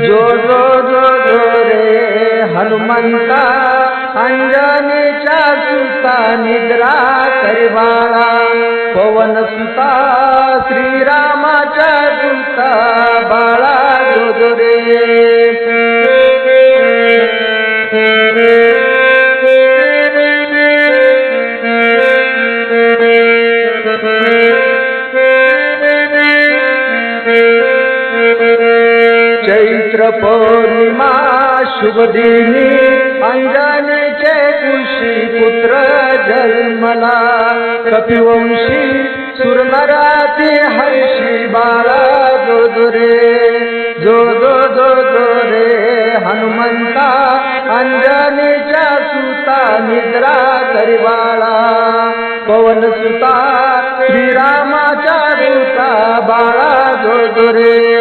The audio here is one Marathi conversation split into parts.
जो जो जो जो रे हनुमंता अंजनेच्या सुता निद्रा करिवाळा पवन सुता श्रीरामाच्या चैत्र पौर्णिमा शुभ दिनी अंजनीचे कुशी पुत्र जन्मला। कपिवंशी सुरनराती हर्षी बाळा जो जो रे जो जो जो जो रे हनुमंता अंजनीच्या सुता निद्रा करी बाळा पवन सुता श्रीरामाच्या दूता बाळा जो जो रे.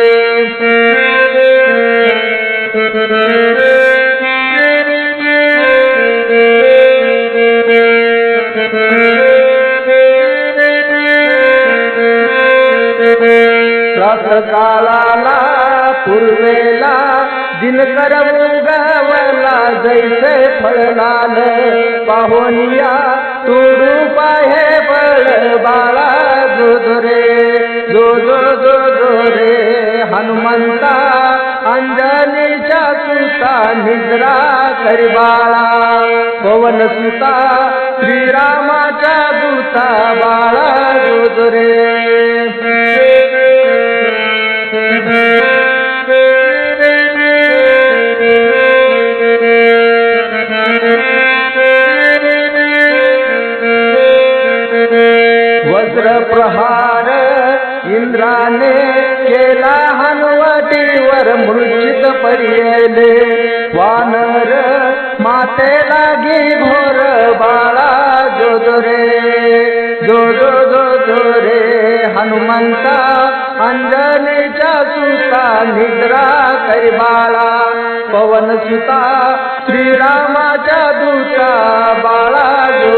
काळाला पूर्वेला दिनकर उगवला जैसे फळलाल पाहुनिया तुडू हे बळ बाळा जो जो रे जो जो जो जो रे हनुमंता अंजनीच्या सुता निद्रा करी बाळा. पवन सुता श्रीरामाच्या दूता बाळा जो जो वज्र प्रहार इंद्राने केला हनुवटीवर मूर्छित पर्यले वानर माते लागी घोर बाळा जोदरे जो रे जो रे. हनुमंता अंजनीच्या सुता निद्रा करी बाळा. पवन सुता श्रीरामाच्या दूता बाळा जो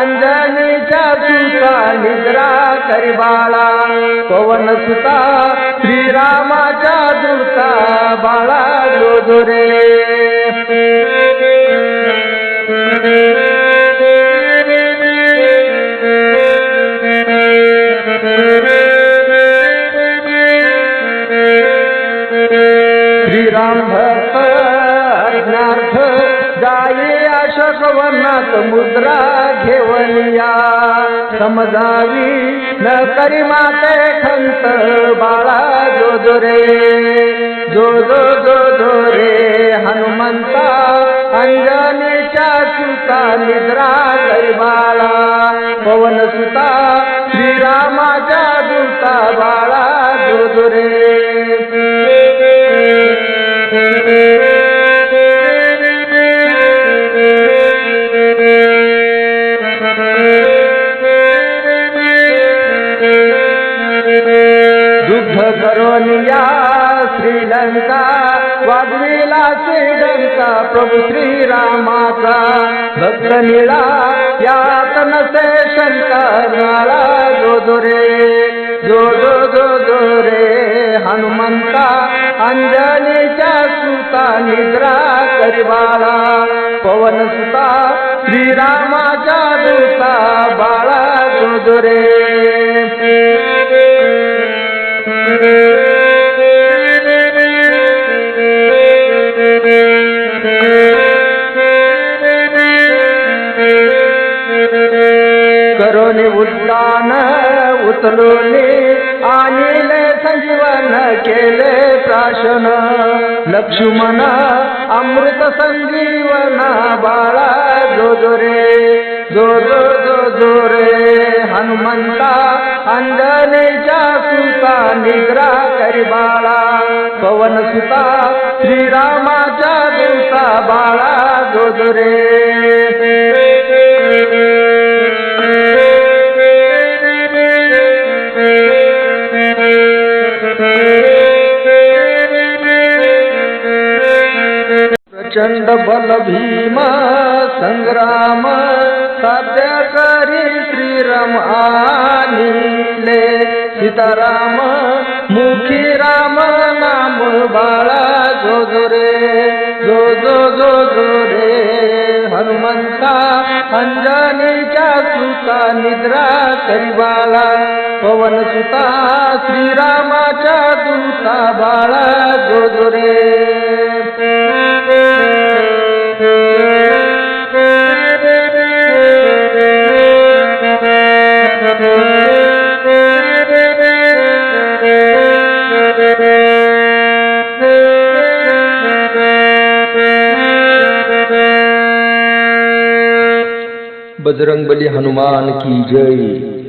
अंजनीच्या सुता निद्रा करिबाळा. पवन सुता श्रीरामाच्या दूता बाळा जो श्रीराम भक्त अज्ञार्थ जाई शकवनात वनात मुद्रा घेवनिया समजावी न करी माते खंत बाळा जो जो रे जो जो जो जो रे हनुमंता अंजनीच्या सुता निद्रा करी बाळा. पवन सुता श्रीरामाच्या दुता बाळा जो जो दुग्ध करोनिया श्रीलंका वाजविला श्रीलंका प्रभू श्रीरामाचा. भक्त निळा यात नसे शंका नाळा जो जो रे जो जो जो जो रे हनुमंता अंजनीच्या सुता निद्रा करिबाला पवन सुता श्रीरामाच्या दूता बाळा जो जो रे करोनी उद्दान आणले संजीवन केले प्राशन. लक्ष्मण अमृत संजीवन बाळा जो जो रे जो जो जो जो रे हनुमंता अंजनेच्या सुता निद्रा करी बाळा. पवन सुता श्रीरामाच्या दिवसा बाळा जोजो प्रचंड बल भीम संग्राम साध्य करी श्रीराम आणिले सीताराम मुखी राम नाम बाळा जो जो रे जो जो जो जो रे हनुमंता अंजनीच्या सुता निद्रा करीबाला पवन सुता श्रीरामाच्या दूता बाळा जो बजरंगबली हनुमान की जय।